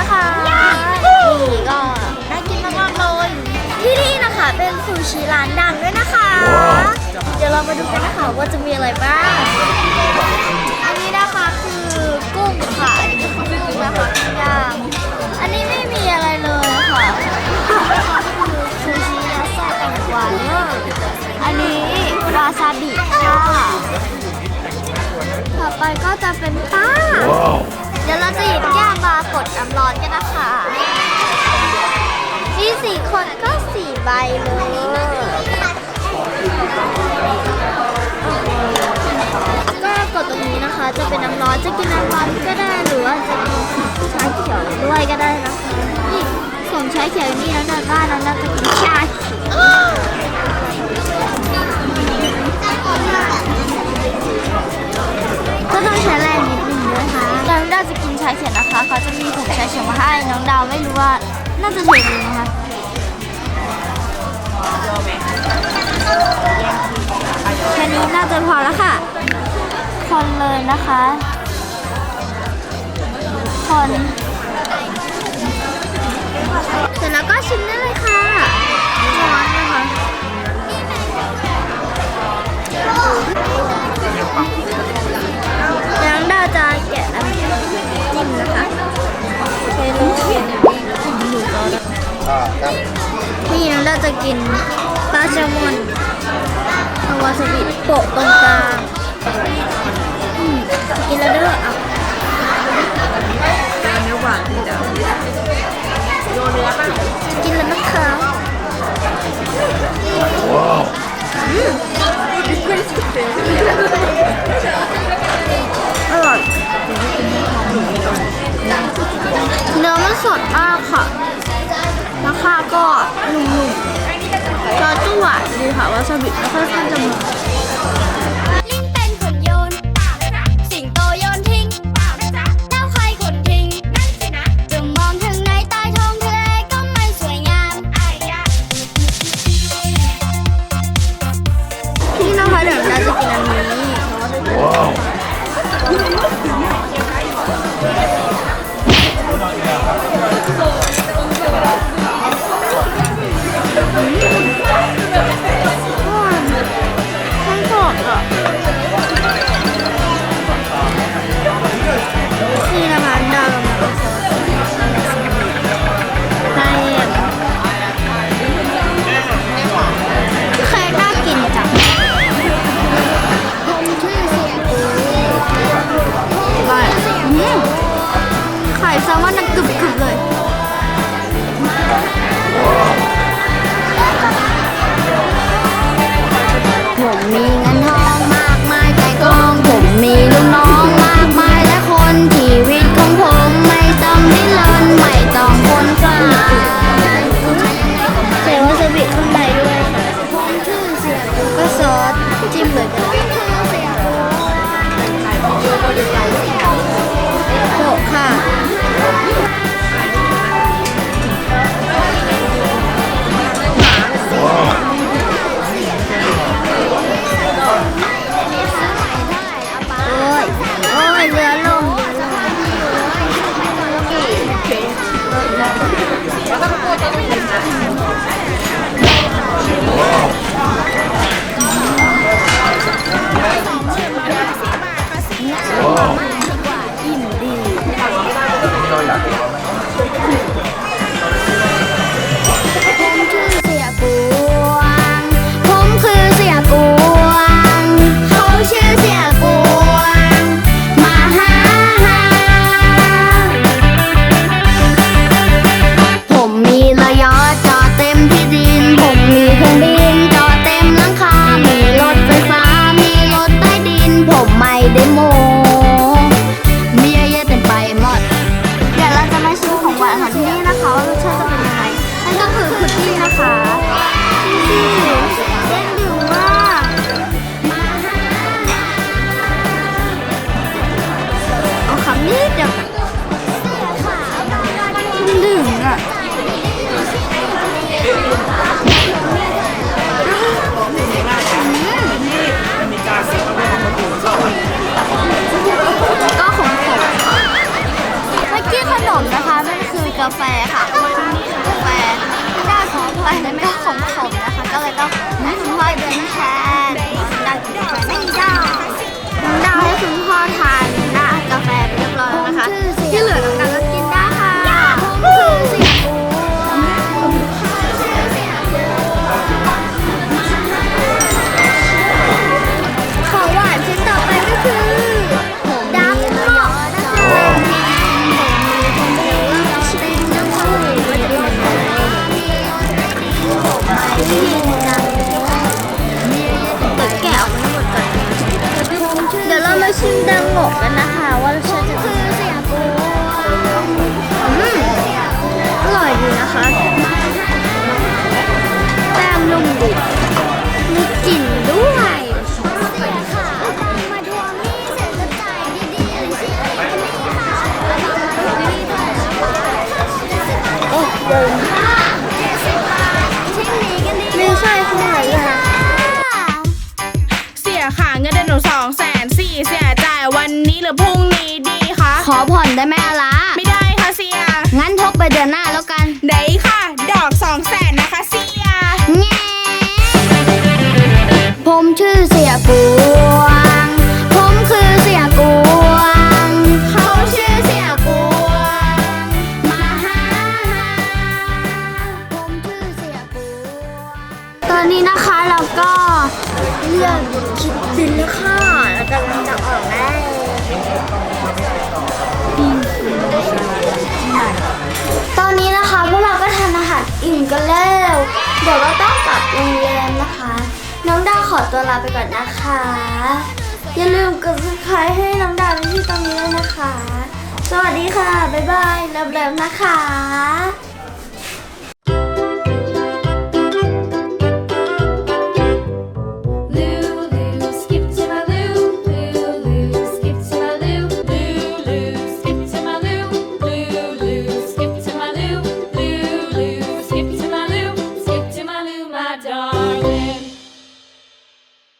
นะคะนี่ก็น่ากินมากๆเลยที่นี่นะคะเป็นซูชิร้านดังด้วยนะคะ เดี๋ยวเรามาดูกันนะคะว่าจะมีอะไรบ้าง อันนี้นะคะคือกุ้งค่ะอันนี้คือกุ้งนะคะย่างอันนี้ไม่มีอะไรเลยค่ะคือซูชิยัดไส้แตงกวาเนอะอันนี้วาซาบิค่ะต่อไปก็จะเป็นป้าเดี๋ยวเราจะหยิบแก้วมา เป็นน้ำร้อนจะกินน้ำร้อนก็ได้หรือว่าจะกินชาเขียวด้วยก็ได้นะคะนี่ส่วนชาเขียวนี่แล้วเดินบ้านแล้วเราจะกินชาเขียวก็ต้องใช้แรงนิดนึงนะคะน้องดาวจะกินชาเขียวนะคะเขาจะมีผงชาเขียวมาให้น้องดาวไม่รู้ว่าน่าจะถูกดีนะคะแค่นี้น่าจะพอแล้วค่ะ คนเลยนะคะ คนเสร็จแล้วก็ชิมได้เลยค่ะร้อนนะคะแล้วน้องดาวจะแกะน้ำจิ้มนะคะเทเลยนี่น้องดาวจะกินปลาแซลมอนเอาวาซาบิโปะตรงกลาง กินแล้วเด้ออะเนื้อหวานที่ดาวกินแล้วนะคะอร่อยเนื้อมันสดมากค่ะราคาก็นุ่มๆรสจะหวานดีค่ะวาซาบิไม่ค่อยขึ้นจมูก ก็ขมเมื่อกี้ขนมนะคะมันคือกาแฟค่ะกาแฟได้ของแฟได้ไม่ขมนะคะ ก็เลยต้อง เดินไม่ใช่คุณไหนอะเสียค่ะเงินเดือนหนูสองแสนสี่เสียจ่ายวันนี้หรือพรุ่งนี้ดีคะขอผ่อนได้ไหมอะละไม่ได้ค่ะเสีย งั้นทบไปเดือนหน้าแล้วกันได้ค่ะ ดอกสองแสนนะคะเสีย แง่ผมชื่อเสียก องดาวขอตัวลาไปก่อนนะคะ อย่าลืมกด subscribe ให้น้องดาวที่ตรงนี้ด้วยนะคะ สวัสดีค่ะ บ๊ายบายเลิฟๆนะคะ